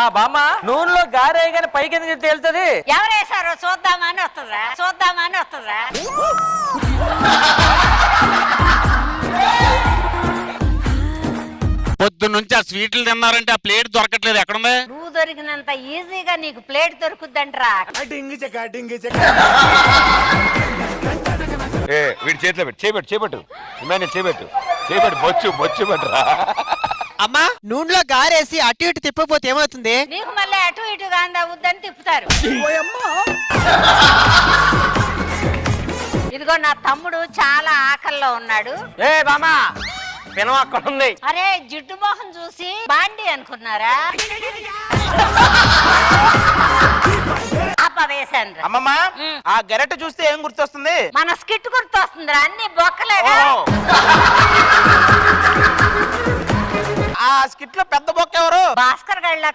ఆ బామ్మ నూనెలో గారేగానే పైకి ఎందుకు తేలుతుంది? ఎవరేసారో చూద్దామని వస్తుందా చూద్దామని వస్తుందా పొద్దు నుంచి ఆ స్వీట్లు తిన్నారంటే ఆ ప్లేట్ దొరకట్లేదు. ఎక్కడుంది? నువ్వు దొరికినంత ఈజీగా నీకు ప్లేట్ దొరుకుద్దంటరా. ఏ వీడి చేతిలో పెట్టు చేపెట్టు చేపెట్టు. ఇమాని చేపెట్టు. చేపెట్టు బొచ్చు బొచ్చు పెట్టరా. అమ్మా నూనెలో గారేసి అటు ఇటు తిప్పపోతే ఏమవుతుంది? నీకు మళ్ళీ అటు ఇటు గాందా వద్దని తిప్పుతారు. ఇదిగో నా తమ్ముడు చాలా ఆకల్లో ఉన్నాడు. ఏ బామ్మ పినం అక్కడ ఉంది. అరే జిడ్డు మొహం చూసి బాండి అనుకున్నారా? అబ్బా వేశాను రా. అమ్మమ్మ ఆ గెరెట్ చూస్తే ఏం గుర్తొస్తుంది? మన స్కిట్ గుర్తొస్తుందిరా అన్ని బొక్కలేగా. ఆ స్కిట్లో పెద్ద బొక్క ఎవరు? భాస్కర్ గళ్ళ